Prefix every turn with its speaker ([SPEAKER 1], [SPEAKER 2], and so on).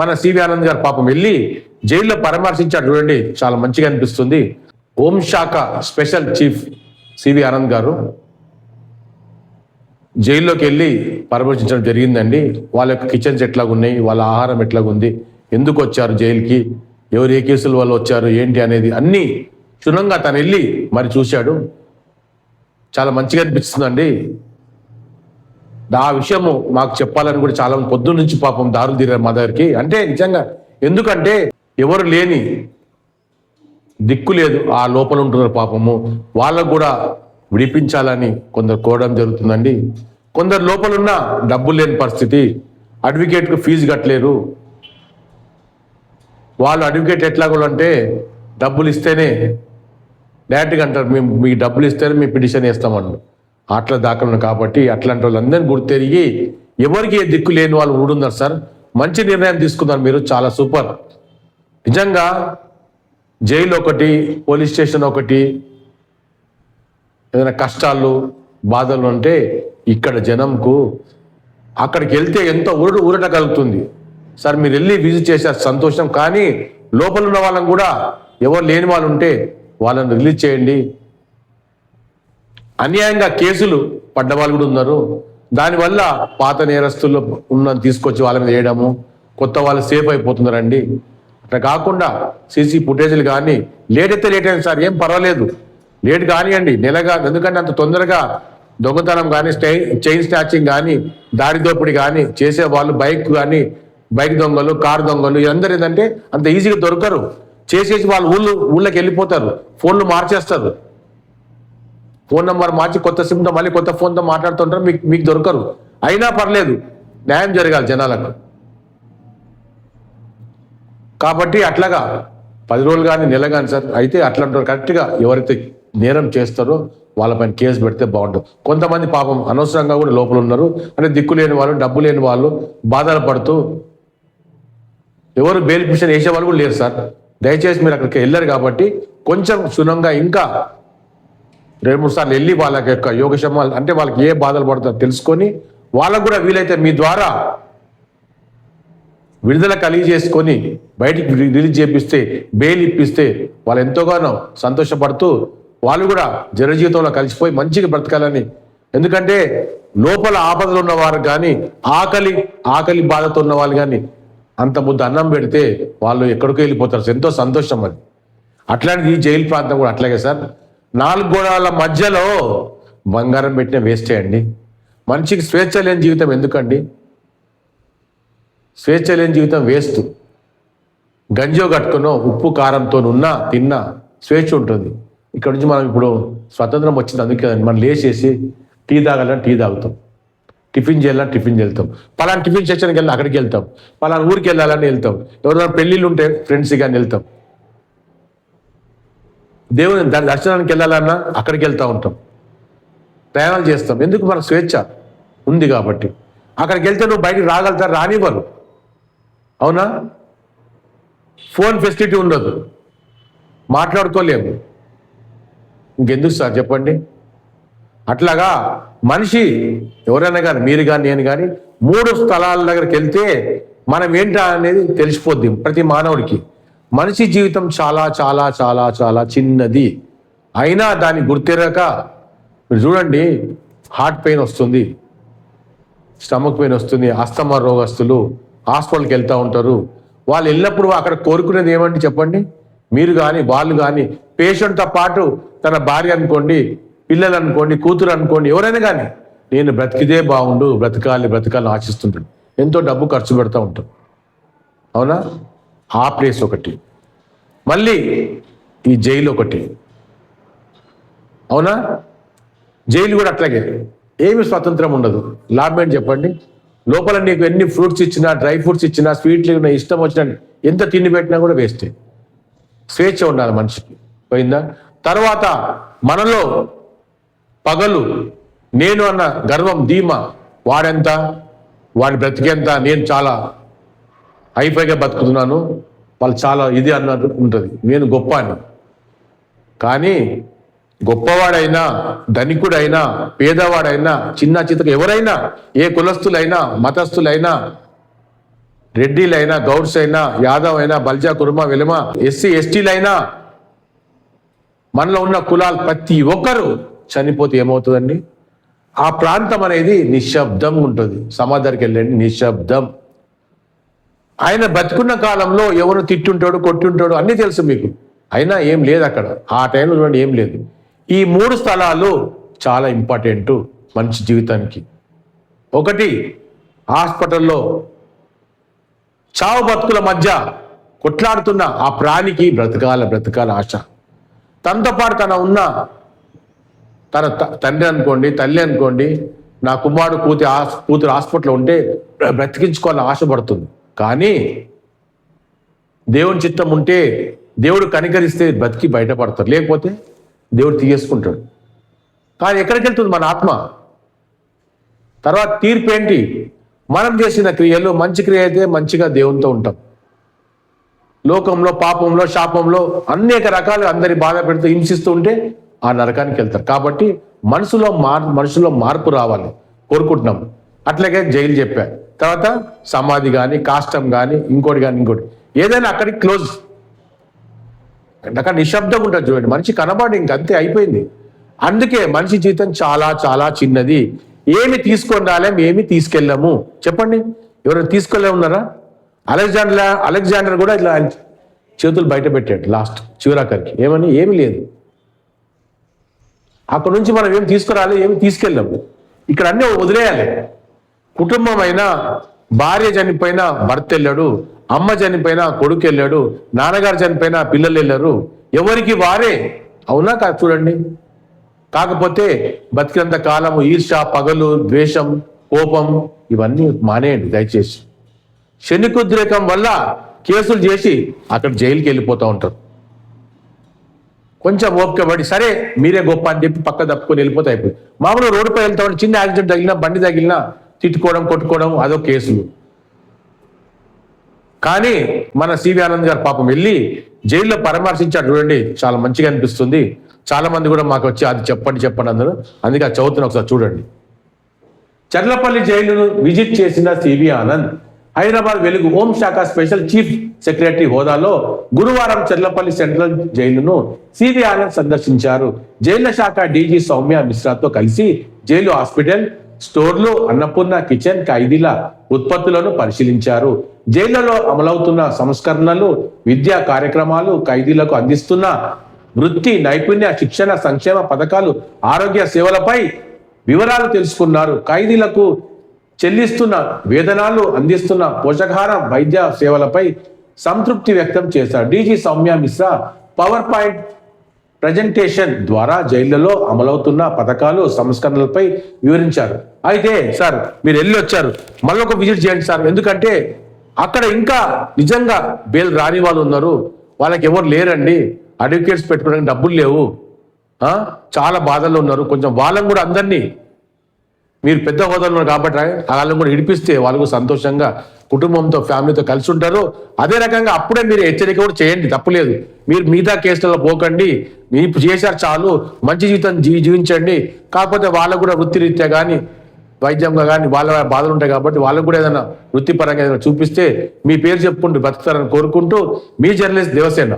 [SPEAKER 1] మన సివి ఆనంద్ గారు పాపం వెళ్ళి జైల్లో పరామర్శించారు చూడండి చాలా మంచిగా అనిపిస్తుంది. హోంశాఖ స్పెషల్ చీఫ్ సివి ఆనంద్ గారు జైల్లోకి వెళ్ళి పరామర్శించడం జరిగిందండి. వాళ్ళ యొక్క కిచెన్స్ ఎట్లాగున్నాయి వాళ్ళ ఆహారం ఎట్లాగుంది ఎందుకు వచ్చారు జైలుకి ఎవరు ఏ కేసుల వల్ల వచ్చారు ఏంటి అనేది అన్నీ క్షుణ్ణంగా తను వెళ్ళి మరి చూశాడు. చాలా మంచిగా అనిపిస్తుందండి. ఆ విషయము మాకు చెప్పాలని కూడా చాలా పొద్దున్న నుంచి పాపం దారులు తీరారు మా దగ్గరికి. అంటే నిజంగా ఎందుకంటే ఎవరు లేని దిక్కు లేదు ఆ లోపల ఉంటున్నారు పాపము. వాళ్ళకు కూడా విడిపించాలని కొందరు కోరడం జరుగుతుందండి. కొందరు లోపలున్న డబ్బులు లేని పరిస్థితి. అడ్వకేట్కు ఫీజు కట్టలేరు. వాళ్ళు అడ్వకేట్ ఎట్లా కూడా అంటే డబ్బులు ఇస్తేనే డైరెక్ట్గా అంటారు. మేము మీకు డబ్బులు ఇస్తేనే మేము పిటిషన్ వేస్తామన్నారు ఆటల దాఖలను కాబట్టి అట్లాంటి వాళ్ళందరినీ గుర్తెరిగి ఎవరికి ఏ దిక్కు లేని వాళ్ళు ఊడున్నారు సార్? మంచి నిర్ణయం తీసుకున్నారు మీరు. చాలా సూపర్. నిజంగా జైలు ఒకటి పోలీస్ స్టేషన్ ఒకటి ఏదైనా కష్టాలు బాధలు ఉంటే ఇక్కడ జనంకు అక్కడికి వెళ్తే ఎంతో ఊరట ఊరట కలుగుతుంది. సార్ మీరు వెళ్ళి విజిట్ చేశారు సంతోషం. కానీ లోపల ఉన్న వాళ్ళని కూడా ఎవరు లేని వాళ్ళు ఉంటే వాళ్ళని రిలీజ్ చేయండి. అన్యాయంగా కేసులు పడ్డ వాళ్ళు కూడా ఉన్నారు. దానివల్ల పాత నేరస్తుల్లో ఉన్న తీసుకొచ్చి వాళ్ళ మీద వేయడము కొత్త వాళ్ళు సేఫ్ అయిపోతున్నారండి. అట్లా కాకుండా సీసీ ఫుటేజ్లు కానీ లేట్ అయితే లేట్ అయింది సార్ ఏం పర్వాలేదు. లేట్ కానివ్వండి నెలగా ఎందుకంటే అంత తొందరగా దొంగతనం కానీ స్టై చైన్ స్నాచింగ్ కానీ దారి దోపిడి కానీ చేసే వాళ్ళు బైక్ కానీ బైక్ దొంగలు కారు దొంగలు అందరు ఏంటంటే అంత ఈజీగా దొరకరు. చేసేసి వాళ్ళు ఊళ్ళు ఊళ్ళకి వెళ్ళిపోతారు. ఫోన్లు మార్చేస్తారు. ఫోన్ నెంబర్ మార్చి కొత్త సిమ్తో మళ్ళీ కొత్త ఫోన్తో మాట్లాడుతుంటారు మీకు మీకు దొరకరు. అయినా పర్లేదు న్యాయం జరగాలి జనాలకు. కాబట్టి అట్లాగా పది రోజులు కానీ నెల కానీ సార్ అయితే అట్లాంటి కరెక్ట్గా ఎవరైతే నేరం చేస్తారో వాళ్ళపైన కేసు పెడితే బాగుంటుంది. కొంతమంది పాపం అనవసరంగా కూడా లోపల ఉన్నారు. అంటే దిక్కు లేని వాళ్ళు డబ్బు లేని వాళ్ళు బాధలు పడుతూ ఎవరు బెయిల్ పిషన్ వేసే వాళ్ళు కూడా లేరు సార్. దయచేసి మీరు అక్కడికి వెళ్ళారు కాబట్టి కొంచెం క్షుణ్ణంగా ఇంకా రెండు మూడు సార్లు వెళ్ళి వాళ్ళ యొక్క యోగక్షేమాలు అంటే వాళ్ళకి ఏ బాధలు పడుతుందో తెలుసుకొని వాళ్ళకు కూడా వీలైతే మీ ద్వారా విడుదల కలిగి చేసుకొని బయటికి రిలీజ్ చేపిస్తే బెయిల్ ఇప్పిస్తే వాళ్ళు ఎంతోగానో సంతోషపడుతూ వాళ్ళు కూడా జన జీవితంలో కలిసిపోయి మంచిగా బ్రతకాలని. ఎందుకంటే లోపల ఆపదలు ఉన్నవారు కానీ ఆకలి ఆకలి బాధతో ఉన్న వాళ్ళు కానీ అంత ముద్ద అన్నం పెడితే వాళ్ళు ఎక్కడికో వెళ్ళిపోతారు. ఎంతో సంతోషం అది. అట్లాంటిది ఈ జైలు ప్రాంతం కూడా అట్లాగే సార్. నాలుగు గోడల మధ్యలో బంగారం పెట్టిన వేస్టే అండి మనిషికి స్వేచ్ఛ లేని జీవితం ఎందుకండి? స్వేచ్ఛ లేని జీవితం వేస్ట్. గంజో కట్టుకునో ఉప్పు కారంతో ఉన్నా తిన్నా స్వేచ్ఛ ఉంటుంది. ఇక్కడ నుంచి మనం ఇప్పుడు స్వతంత్రం వచ్చింది అందుకే మనం లేచేసి టీ తాగాలని టీ తాగుతాం. టిఫిన్ చేయాలని టిఫిన్ వెళ్తాం పలానా టిఫిన్ సెక్షన్కి వెళ్ళి అక్కడికి వెళ్తాం. పలానా ఊరికి వెళ్ళాలని వెళ్తాం. ఎవరైనా పెళ్ళిళ్ళు ఉంటే ఫ్రెండ్స్ కానీ వెళ్తాం. దేవుని దాని దర్శనానికి వెళ్ళాలన్నా అక్కడికి వెళ్తూ ఉంటాం. ప్రయాణాలు చేస్తాం. ఎందుకు? మన స్వేచ్ఛ ఉంది కాబట్టి. అక్కడికి వెళ్తే నువ్వు బయటికి రాగలుగుతారు రానివ్వరు. అవునా? ఫోన్ ఫెసిలిటీ ఉండదు. మాట్లాడుకోలేము. ఇంకెందుకు సార్ చెప్పండి? అట్లాగా మనిషి ఎవరైనా కానీ మీరు కానీ నేను కానీ మూడు స్థలాల దగ్గరికి వెళ్తే మనం ఏంటా అనేది తెలిసిపోద్ది ప్రతి మానవుడికి. మనిషి జీవితం చాలా చాలా చాలా చాలా చిన్నది. అయినా దాన్ని గుర్తెరక మీరు చూడండి హార్ట్ పెయిన్ వస్తుంది స్టమక్ పెయిన్ వస్తుంది అస్తమా రోగస్తులు హాస్పిటల్కి వెళ్తూ ఉంటారు. వాళ్ళు వెళ్ళినప్పుడు అక్కడ కోరుకునేది ఏమంటే చెప్పండి? మీరు కానీ వాళ్ళు కానీ పేషెంట్తో పాటు తన భార్య అనుకోండి పిల్లలు అనుకోండి కూతురు అనుకోండి ఎవరైనా కానీ నేను బ్రతికిదే బాగుండు బ్రతకాలి బ్రతకాలని ఆశిస్తుంటాడు. ఎంతో డబ్బు ఖర్చు పెడతా ఉంటాడు. అవునా? ఆ ప్లేస్ ఒకటి మళ్ళీ ఈ జైలు ఒకటి. అవునా? జైలు కూడా అట్లాగే. ఏమి స్వతంత్రం ఉండదు. లాభం ఏంటి చెప్పండి? లోపల నీకు ఎన్ని ఫ్రూట్స్ ఇచ్చినా డ్రై ఫ్రూట్స్ ఇచ్చినా స్వీట్లు ఇచ్చినా ఇష్టం వచ్చినా ఎంత తిండి పెట్టినా కూడా వేస్టే. స్వేచ్ఛ ఉండాలి మనిషికి. పోయిందా? తర్వాత మనలో పగలు నేను అన్న గర్వం ధీమా వాడెంత? వాడి బ్రతికెంత? నేను చాలా హైఫైగా బతుకుతున్నాను. వాళ్ళు చాలా ఇది అన్నట్టు ఉంటుంది. నేను గొప్ప అని కానీ గొప్పవాడైనా ధనికుడైనా పేదవాడైనా చిన్న చితక ఎవరైనా ఏ కులస్తులైనా మతస్థులైనా రెడ్డిలైనా గౌడ్స్ అయినా యాదవ్ అయినా బల్జా కుర్మ వెలుమ ఎస్సీ ఎస్టీలైనా మనలో ఉన్న కులాలు ప్రతి ఒక్కరు చనిపోతే ఏమవుతుందండి? ఆ ప్రాంతం అనేది నిశ్శబ్దం ఉంటుంది. సమాధానికి వెళ్ళండి. నిశ్శబ్దం. ఆయన బతుకున్న కాలంలో ఎవరు తిట్టుంటాడు కొట్టుంటాడు అన్నీ తెలుసు మీకు. అయినా ఏం లేదు అక్కడ. ఆ టైంలో చూడండి ఏం లేదు. ఈ మూడు స్థలాలు చాలా ఇంపార్టెంట్ మనిషి జీవితానికి. ఒకటి హాస్పిటల్లో చావు బతుకుల మధ్య కొట్లాడుతున్న ఆ ప్రాణికి బ్రతకాల బ్రతకాల ఆశ. తనతో పాటు తన ఉన్న తన త- తండ్రి అనుకోండి తల్లి అనుకోండి నా కుమారుడు కూతి కూతురు హాస్పిటల్లో ఉంటే బ్రతికించుకోవాలని ఆశపడుతుంది. కానీ దేవుని చిత్తం ఉంటే దేవుడు కనికరిస్తే బతికి బయటపడతారు. లేకపోతే దేవుడు తీయేసుకుంటాడు. కానీ ఎక్కడికి వెళ్తుంది మన ఆత్మ? తర్వాత తీర్పు ఏంటి? మనం చేసిన క్రియలు మంచి క్రియ అయితే మంచిగా దేవునితో ఉంటాం. లోకంలో పాపంలో శాపంలో అనేక రకాలు అందరి బాధ పెడుతూ హింసిస్తూ ఉంటే ఆ నరకానికి వెళ్తారు. కాబట్టి మనసులో మార్ మనసులో మార్పు రావాలి. కోరుకుంటున్నాం. అట్లాగే జైలు చెప్పారు తర్వాత సమాధి కానీ కాష్టం కానీ ఇంకోటి కానీ ఇంకోటి. ఏదైనా అక్కడికి క్లోజ్. అక్కడ నిశ్శబ్దంగా ఉంటుంది చూడండి. మనిషి కనబడి ఇంకంతే అయిపోయింది. అందుకే మనిషి జీవితం చాలా చాలా చిన్నది. ఏమి తీసుకొని రాలేము ఏమి తీసుకెళ్ళాము. చెప్పండి. ఎవరైనా తీసుకెళ్ళే ఉన్నారా? అలెగ్జాండర్ అలెగ్జాండర్ కూడా ఇట్లా చేతులు బయట పెట్టాడు లాస్ట్ చివరాఖరికి. ఏమని? ఏమీ లేదు. అక్కడ నుంచి మనం ఏమి తీసుకురాలి ఏమి తీసుకెళ్ళాము. ఇక్కడ అన్నీ వదిలేయాలి. కుటుంబం అయినా భార్య చనిపోయినా భర్త వెళ్ళాడు అమ్మ చనిపోయినా కొడుకు వెళ్ళాడు నాన్నగారు చనిపోయినా పిల్లలు వెళ్ళారు ఎవరికి వారే? అవునా కాదు చూడండి. కాకపోతే బతికినంత కాలము ఈర్ష పగలు ద్వేషం కోపం ఇవన్నీ మానేయండి దయచేసి. శనికుద్రేకం వల్ల కేసులు చేసి అక్కడ జైలుకి వెళ్ళిపోతూ ఉంటారు. కొంచెం ఓపిక పడి సరే మీరే గొప్ప అని చెప్పి పక్క తప్పుకొని వెళ్ళిపోతే అయిపోయింది మామూలు రోడ్డుపై వెళ్తా చిన్న యాక్సిడెంట్ తగిలినా బండి తగిలినా తిట్టుకోవడం కొట్టుకోవడం అదో కేసులు. కానీ మన సివి ఆనంద్ గారు పాపం వెళ్ళి జైల్లో పరామర్శించాడు చూడండి చాలా మంచిగా అనిపిస్తుంది. చాలా మంది కూడా మాకు వచ్చి అది చెప్పండి చెప్పండి అందరూ అందుకే అది చదువుతున్నా ఒకసారి చూడండి. చర్లపల్లి జైలును విజిట్ చేసిన సివి ఆనంద్ హైదరాబాద్ వెలుగు హోం శాఖ స్పెషల్ చీఫ్ సెక్రటరీ హోదాలో గురువారం చర్లపల్లి సెంట్రల్ జైలును సివి ఆనంద్ సందర్శించారు. జైళ్ళ శాఖ డీజీ సౌమ్య మిశ్రాతో కలిసి జైలు హాస్పిటల్ స్టోర్లు అన్నపూర్ణ కిచెన్ ఖైదీల ఉత్పత్తులను పరిశీలించారు. జైళ్ళలో అమలవుతున్న సంస్కరణలు విద్యా కార్యక్రమాలు ఖైదీలకు అందిస్తున్న వృత్తి నైపుణ్య శిక్షణ సంక్షేమ పథకాలు ఆరోగ్య సేవలపై వివరాలు తెలుసుకున్నారు. ఖైదీలకు చెల్లిస్తున్న వేతనాలు అందిస్తున్న పోషకాహార వైద్య సేవలపై సంతృప్తి వ్యక్తం చేశారు. DG Soumya Mishra PowerPoint presentation ద్వారా జైళ్ళలో అమలవుతున్న పథకాలు సంస్కరణలపై వివరించారు. అయితే సార్ మీరు వెళ్ళి వచ్చారు. మళ్ళీ ఒక విజిట్ చేయండి సార్. ఎందుకంటే అక్కడ ఇంకా నిజంగా బెయిల్ రాని వాళ్ళు ఉన్నారు. వాళ్ళకి ఎవరు లేరండి. అడ్వకేట్స్ పెట్టుకోవడానికి డబ్బులు లేవు. చాలా బాధల్లో ఉన్నారు. కొంచెం వాళ్ళని కూడా అందరినీ మీరు పెద్ద హోదాలో ఉన్నారు కాబట్టి వాళ్ళని కూడా ఇడిపిస్తే వాళ్ళకు సంతోషంగా కుటుంబంతో ఫ్యామిలీతో కలిసి ఉంటారు అదే రకంగా అప్పుడే మీరు హెచ్చరిక కూడా చేయండి. తప్పులేదు మీరు మిగతా కేసులలో పోకండి. మీరు చేశారు చాలు. మంచి జీవితం జీ జీవించండి. కాకపోతే వాళ్ళకు కూడా వృత్తిరీత్యా కానీ వైద్యంగా కానీ వాళ్ళ బాధలు ఉంటాయి కాబట్టి వాళ్ళకు కూడా ఏదైనా వృత్తిపరంగా ఏదైనా చూపిస్తే మీ పేరు చెప్పుకుంటూ బతుకుతారని కోరుకుంటూ మీ జర్నలిస్ట్ దేవసేన.